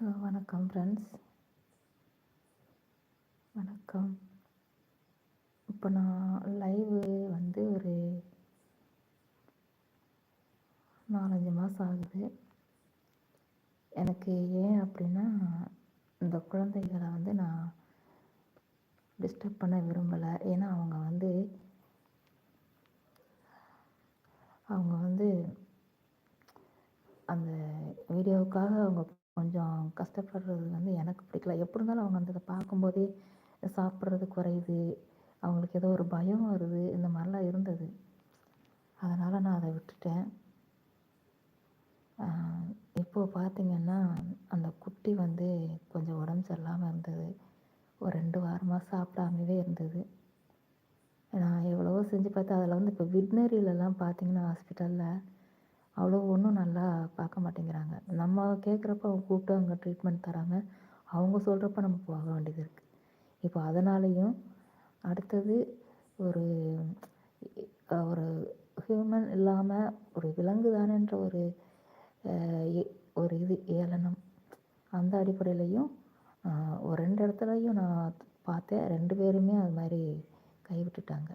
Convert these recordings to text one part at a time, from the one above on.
Hello வணக்கம் friends வணக்கம். இப்போ நான் லைவு வந்து ஒரு நாலஞ்சு மாதம் ஆகுது. எனக்கு ஏன் அப்படின்னா இந்த குழந்தைகளை வந்து நான் டிஸ்டர்ப் பண்ண விரும்பலை. ஏன்னா அவங்க வந்து அவங்க வந்து அந்த வீடியோவுக்காக அவங்க கொஞ்சம் கஷ்டப்படுறது வந்து எனக்கு பிடிக்கல. எப்படி இருந்தாலும் அவங்க அந்த இதை பார்க்கும்போதே சாப்பிட்றது குறையுது. அவங்களுக்கு ஏதோ ஒரு பயம் வருது. இந்த மாதிரிலாம் இருந்தது. அதனால் நான் அதை விட்டுட்டேன். இப்போது பார்த்திங்கன்னா அந்த குட்டி வந்து கொஞ்சம் உடம்பு சரியில்லாமல் இருந்தது. ஒரு ரெண்டு வாரமாக சாப்பிடாமவே இருந்தது. நான் எவ்வளவோ செஞ்சு பார்த்தேன் அதில் வந்து இப்போ விட்னரியிலலாம் பார்த்திங்கன்னா ஹாஸ்பிட்டலில் அவ்வளோ ஒன்றும் நல்லா பார்க்க மாட்டேங்கிறாங்க. நம்ம கேட்குறப்ப அவங்க கூப்பிட்டு அவங்க ட்ரீட்மெண்ட் தராங்க. அவங்க சொல்கிறப்ப நம்ம போக வேண்டியது இருக்குது இப்போ அதனாலேயும் அடுத்தது ஒரு ஒரு ஹியூமன் இல்லாமல் ஒரு விலங்கு தானேன்ற ஒரு ஒரு இது ஏளனம். அந்த அடிப்படையிலையும் ஒரு ரெண்டு இடத்துலையும் நான் பார்த்தேன். ரெண்டு பேருமே அது மாதிரி கைவிட்டுட்டாங்க.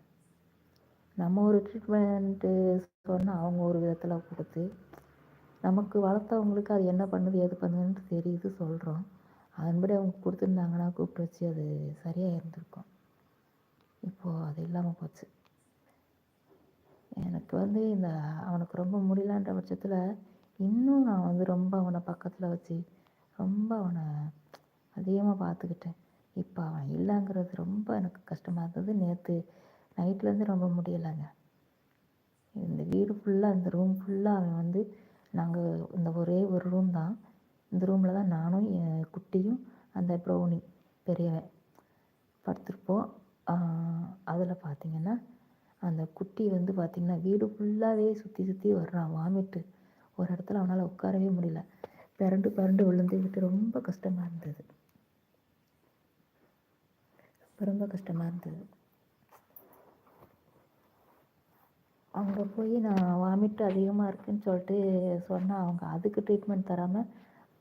நம்ம ஒரு ட்ரீட்மெண்ட்டு சொன்னால் அவங்க ஒரு விதத்தில் கொடுத்து நமக்கு வளர்த்தவங்களுக்கு அது என்ன பண்ணுது எது பண்ணுதுன்னு தெரியுது சொல்கிறோம் அதன்படி அவங்க கொடுத்துருந்தாங்கன்னா கூப்பிட்டு வச்சு அது சரியாக இருந்திருக்கும். இப்போது அது இல்லாமல் போச்சு. எனக்கு வந்து இந்த அவனுக்கு ரொம்ப முடியலன்ற பட்சத்தில் இன்னும் நான் வந்து ரொம்ப அவனை பக்கத்தில் வச்சு ரொம்ப அவனை அதிகமாக பார்த்துக்கிட்டேன். இப்போ அவன் இல்லைங்கிறது ரொம்ப எனக்கு கஷ்டமாக இருந்தது. நேற்று நைட்லேருந்து ரொம்ப முடியலைங்க. இந்த வீடு ஃபுல்லாக இந்த ரூம் ஃபுல்லாக அவன் வந்து நாங்கள் இந்த ஒரே ஒரு ரூம் தான். இந்த ரூமில் தான் நானும் என் குட்டியும் அந்த ப்ரௌனி பெரியவன். படுத்திருப்போம். அதில் பார்த்திங்கன்னா அந்த குட்டி வந்து பார்த்திங்கன்னா வீடு ஃபுல்லாகவே சுற்றி சுற்றி வர்றான் வாமிட்டு ஒரு இடத்துல அவனால் உட்காரவே முடியல. பிறண்டு பிறண்டு விழுந்துக்கிட்டு ரொம்ப கஷ்டமாக இருந்தது. ரொம்ப கஷ்டமாக இருந்தது. அங்கே போய் நான் வாமிட்டு அதிகமாக இருக்குதுன்னு சொல்லிட்டு சொன்னால் அவங்க அதுக்கு ட்ரீட்மெண்ட் தராமல்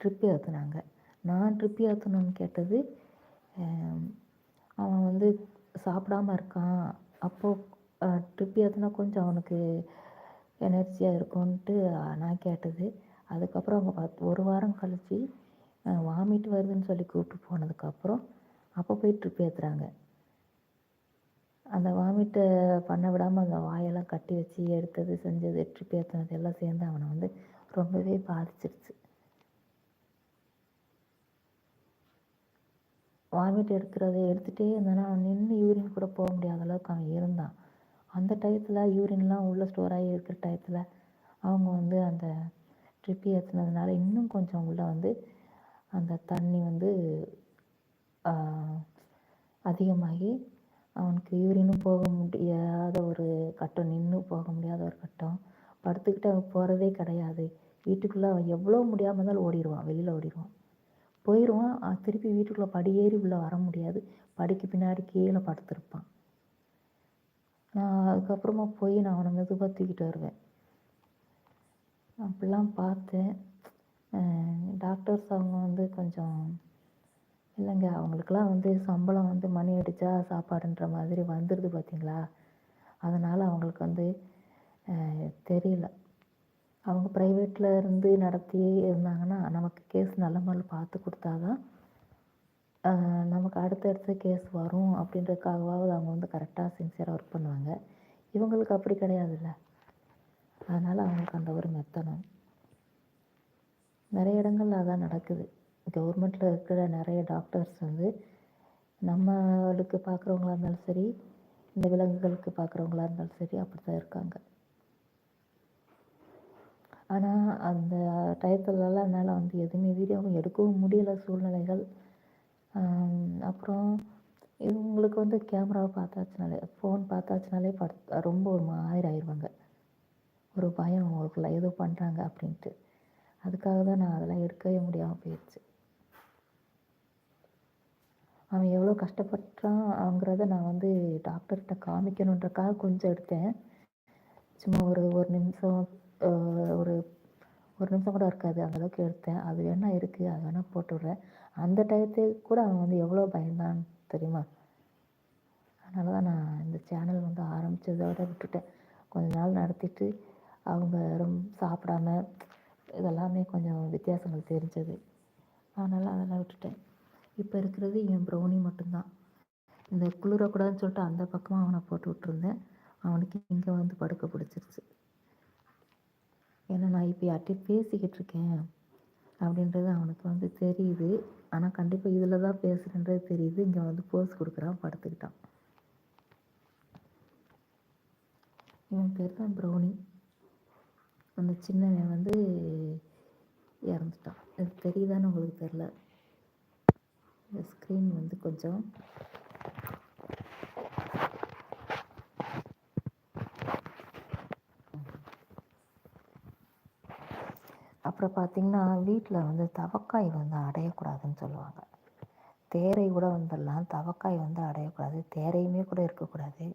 ட்ரிப்பே ஏற்றுனாங்க நான் ட்ரிப்பு ஏற்றணும்னு கேட்டது அவன் வந்து சாப்பிடாம இருக்கான். அப்போது ட்ரிப் ஏற்றினா கொஞ்சம் அவனுக்கு எனர்ஜியாக இருக்கும்ன்ட்டு நான் கேட்டது. அதுக்கப்புறம் அவங்க பத் ஒரு வாரம் கழித்து வாமிட் வருதுன்னு சொல்லி கூப்பிட்டு போனதுக்கப்புறம் அப்போ போய் ட்ரிப் ஏற்றுறாங்க அந்த வாமிட்டை பண்ண விடாமல் அந்த வாயெல்லாம் கட்டி வச்சு எடுத்தது செஞ்சது ட்ரிப் பேத்தினது எல்லாம் சேர்ந்து அவனை வந்து ரொம்பவே பாதிச்சிருச்சு. வாமிட் எடுக்கிறத எடுத்துகிட்டே இருந்தானா அவன் நின்று யூரின் கூட போக முடியாத அளவுக்கு அவன் இருந்தான். அந்த டயத்தில் யூரின்லாம் உள்ளே ஸ்டோர் ஆகி இருக்கிற டயத்தில் அவங்க வந்து அந்த ட்ரிப்பி ஏற்றுனதுனால இன்னும் கொஞ்சம் உள்ளே வந்து அந்த தண்ணி வந்து அதிகமாகி அவனுக்கு யூரினும் போக முடியாத ஒரு கட்டம் நின்று போக முடியாத ஒரு கட்டம். படுத்துக்கிட்டு அவன் போகிறதே கிடையாது. வீட்டுக்குள்ளே அவன் எவ்வளோ முடியாமல் இருந்தாலும் ஓடிடுவான் வெளியில் ஓடிடுவான் போயிடுவான் திருப்பி வீட்டுக்குள்ளே படியேறி உள்ளே வர முடியாது. படிக்கு பின்னாடி கீழே படுத்துருப்பான். நான் அதுக்கப்புறமா போய் நான் அவனை மெதுவாக தூக்கிட்டு வருவேன். அப்படிலாம் பார்த்தேன். டாக்டர்ஸ் அவங்க வந்து கொஞ்சம் இல்லைங்க அவங்களுக்கெல்லாம் வந்து சம்பளம் வந்து மணி அடித்தா சாப்பாடுன்ற மாதிரி வந்துடுது பார்த்தீங்களா? அதனால் அவங்களுக்கு வந்து தெரியல. அவங்க ப்ரைவேட்டில் இருந்து நடத்தி இருந்தாங்கன்னா நமக்கு கேஸ் நல்ல முறையில் பார்த்து கொடுத்தா தான் நமக்கு அடுத்தடுத்த கேஸ் வரும் அப்படின்றதுக்காகவாவது அவங்க வந்து கரெக்டாக சின்சியராக ஒர்க் பண்ணுவாங்க. இவங்களுக்கு அப்படி கிடையாதுல்ல. அதனால் அவங்களுக்கு அந்த ஒரு மெத்தனம். நிறைய இடங்கள்ல அதான் நடக்குது. கவர்மெண்ட்டில் இருக்கிற நிறைய டாக்டர்ஸ் வந்து நம்மளுக்கு பார்க்குறவங்களா இருந்தாலும் சரி இந்த விலங்குகளுக்கு பார்க்குறவங்களா இருந்தாலும் சரி அப்படி தான் இருக்காங்க. ஆனால் அந்த டயத்துலலாம் என்னால் வந்து எதுவுமே வீடியோவும் எடுக்கவும் முடியலை சூழ்நிலைகள். அப்புறம் இவங்களுக்கு வந்து கேமராவை பார்த்தாச்சுனாலே ஃபோன் பார்த்தாச்சுனாலே பட் ரொம்ப ஒரு மாதிரி ஆயிடுவாங்க ஒரு பயம் அவங்களுக்குள்ள ஏதோ பண்ணுறாங்க அப்படின்ட்டு. அதுக்காக தான் நான் அதெல்லாம் எடுக்கவே முடியாமல் போயிடுச்சு அவன் எவ்வளோ கஷ்டப்பட்டாங்கிறத நான் வந்து டாக்டர்கிட்ட காமிக்கணுன்றக்காக கொஞ்சம் எடுத்தேன். சும்மா ஒரு ஒரு நிமிஷம் ஒரு ஒரு நிமிஷம் கூட இருக்காது. அந்தளவுக்கு எடுத்தேன். அது வேணால் இருக்குது அது வேணால் போட்டு விட்றேன். அந்த டயத்தை கூட அவன் வந்து எவ்வளோ பயந்தான் தெரியுமா? அதனால தான் நான் இந்த சேனல் வந்து ஆரம்பித்ததோட விட்டுட்டேன். கொஞ்ச நாள் நடத்திட்டு அவங்க ரொம்ப சாப்பிடாம இதெல்லாமே கொஞ்சம் வித்தியாசங்கள் தெரிஞ்சது. அதனால் அதெல்லாம் விட்டுட்டேன். இப்போ இருக்கிறது என் ப்ரௌனி மட்டும்தான். இந்த குளிரக்கூடாதுன்னு சொல்லிட்டு அந்த பக்கமாக அவனை போட்டு விட்ருந்தேன் அவனுக்கு இங்கே வந்து படுக்க பிடிச்சிருச்சு. ஏன்னா நான் இப்போ யார்கிட்டையும் பேசிக்கிட்டு இருக்கேன். அப்படின்றது அவனுக்கு வந்து தெரியுது. ஆனால் கண்டிப்பாக இதில் தான் பேசுகிறேன்றது தெரியுது. இங்கே வந்து போஸ் கொடுக்குறான் படுத்துக்கிட்டான். இவன் பேர் தான் ப்ரௌனி அந்த சின்னவன் வந்து இறந்துட்டான். இது தெரியுதான்னு உங்களுக்கு தெரில இந்த ஸ்க்ரீன் வந்து கொஞ்சம் அப்புறம் பார்த்திங்கன்னா வீட்டில் வந்து தவக்காய் வந்து அடையக்கூடாதுன்னு சொல்லுவாங்க. தேரை கூட வந்துடலாம். தவக்காய் வந்து அடையக்கூடாது. தேரையுமே கூட இருக்கக்கூடாது.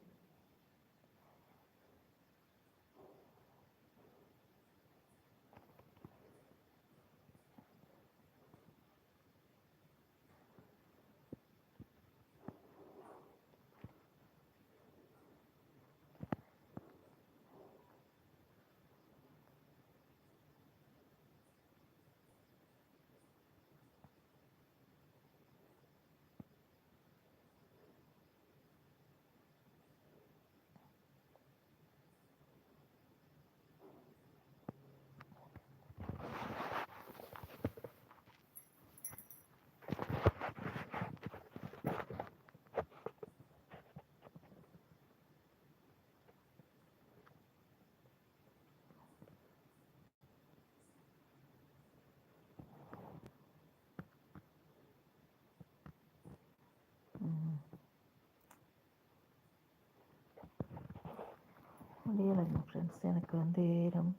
முடியலைங்க ஃப்ரெண்ட்ஸ் எனக்கு வந்து ரொம்ப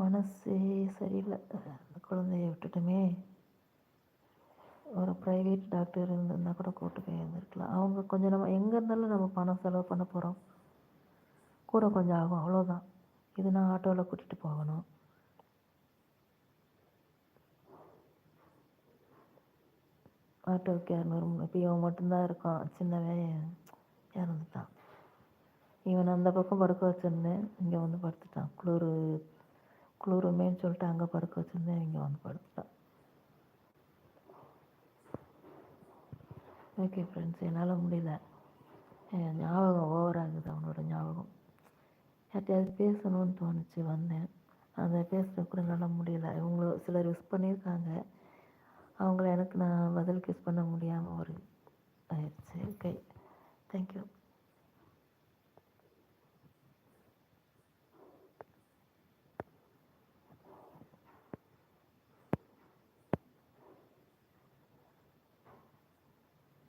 மனசே சரியில்லை. அந்த குழந்தைய விட்டுட்டுமே ஒரு ப்ரைவேட் டாக்டர் இருந்திருந்தால் கூட கூட்டு போய் இருந்திருக்கலாம். அவங்க கொஞ்சம் நம்ம எங்கே இருந்தாலும் நம்ம பணம் செலவு பண்ண போகிறோம் கூட கொஞ்சம் ஆகும் அவ்வளோதான் இது நான் ஆட்டோவில் கூட்டிகிட்டு போகணும். ஆட்டோவுக்கு இரநூறு இப்போ இவன் மட்டும்தான் இருக்கான். சின்னவன். இவன் அந்த பக்கம் படுக்க வச்சுருந்தேன். இங்கே வந்து படுத்துட்டான். குளிர் குளிருமேன்னு சொல்லிட்டு அங்கே படுக்க வச்சுருந்தேன். இங்கே வந்து படுத்துட்டான். ஓகே ஃப்ரெண்ட்ஸ் என்னால் முடியல. ஞாபகம் ஓவராகுது அவனோட ஞாபகம். யார்ட்டையாவது பேசணும்னு தோணுச்சு வந்தேன். அந்த பேசுகிற கூட என்னால் முடியல. இவங்கள சிலர் விஷ் பண்ணியிருக்காங்க. அவங்கள எனக்கு நான் பதில் கிஸ் பண்ண முடியாமல் ஒரு ஆயிடுச்சு. Okay thank you